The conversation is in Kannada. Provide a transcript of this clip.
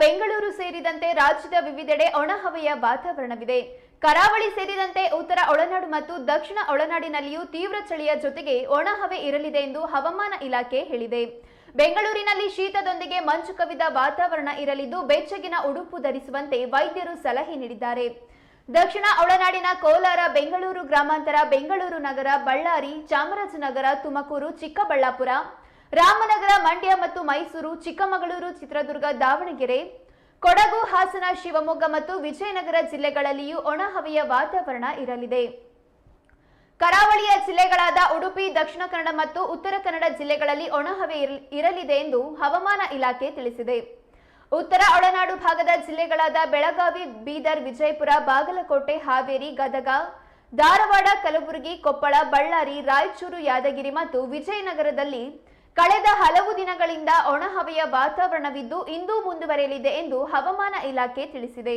ಬೆಂಗಳೂರು ಸೇರಿದಂತೆ ರಾಜ್ಯದ ವಿವಿಧೆಡೆ ಒಣಹವೆಯ ವಾತಾವರಣವಿದೆ. ಕರಾವಳಿ ಸೇರಿದಂತೆ ಉತ್ತರ ಒಳನಾಡು ಮತ್ತು ದಕ್ಷಿಣ ಒಳನಾಡಿನಲ್ಲಿಯೂ ತೀವ್ರ ಚಳಿಯ ಜೊತೆಗೆ ಒಣಹವೆ ಇರಲಿದೆ ಎಂದು ಹವಾಮಾನ ಇಲಾಖೆ ಹೇಳಿದೆ. ಬೆಂಗಳೂರಿನಲ್ಲಿ ಶೀತದೊಂದಿಗೆ ಮಂಜು ಕವಿದ ವಾತಾವರಣ ಇರಲಿದ್ದು, ಬೆಚ್ಚಗಿನ ಉಡುಪು ಧರಿಸುವಂತೆ ವೈದ್ಯರು ಸಲಹೆ ನೀಡಿದ್ದಾರೆ. ದಕ್ಷಿಣ ಒಳನಾಡಿನ ಕೋಲಾರ, ಬೆಂಗಳೂರು ಗ್ರಾಮಾಂತರ, ಬೆಂಗಳೂರು ನಗರ, ಬಳ್ಳಾರಿ, ಚಾಮರಾಜನಗರ, ತುಮಕೂರು, ಚಿಕ್ಕಬಳ್ಳಾಪುರ ರಾಮನಗರ, ಮಂಡ್ಯ ಮತ್ತು ಮೈಸೂರು, ಚಿಕ್ಕಮಗಳೂರು, ಚಿತ್ರದುರ್ಗ, ದಾವಣಗೆರೆ, ಕೊಡಗು, ಹಾಸನ, ಶಿವಮೊಗ್ಗ ಮತ್ತು ವಿಜಯನಗರ ಜಿಲ್ಲೆಗಳಲ್ಲಿಯೂ ಒಣಹವೆಯ ವಾತಾವರಣ ಇರಲಿದೆ. ಕರಾವಳಿಯ ಜಿಲ್ಲೆಗಳಾದ ಉಡುಪಿ, ದಕ್ಷಿಣ ಕನ್ನಡ ಮತ್ತು ಉತ್ತರ ಕನ್ನಡ ಜಿಲ್ಲೆಗಳಲ್ಲಿ ಒಣಹವೆ ಇರಲ್- ಇರಲಿದೆ ಎಂದು ಹವಾಮಾನ ಇಲಾಖೆ ತಿಳಿಸಿದೆ. ಉತ್ತರ ಒಳನಾಡು ಭಾಗದ ಜಿಲ್ಲೆಗಳಾದ ಬೆಳಗಾವಿ, ಬೀದರ್, ವಿಜಯಪುರ, ಬಾಗಲಕೋಟೆ, ಹಾವೇರಿ, ಗದಗ, ಧಾರವಾಡ, ಕಲಬುರಗಿ, ಕೊಪ್ಪಳ, ಬಳ್ಳಾರಿ, ರಾಯಚೂರು, ಯಾದಗಿರಿ ಮತ್ತು ವಿಜಯನಗರದಲ್ಲಿ ಕಳೆದ ಹಲವು ದಿನಗಳಿಂದ ಒಣಹವೆಯ ವಾತಾವರಣವಿದ್ದು ಇಂದೂ ಮುಂದುವರೆಯಲಿದೆ ಎಂದು ಹವಾಮಾನ ಇಲಾಖೆ ತಿಳಿಸಿದೆ.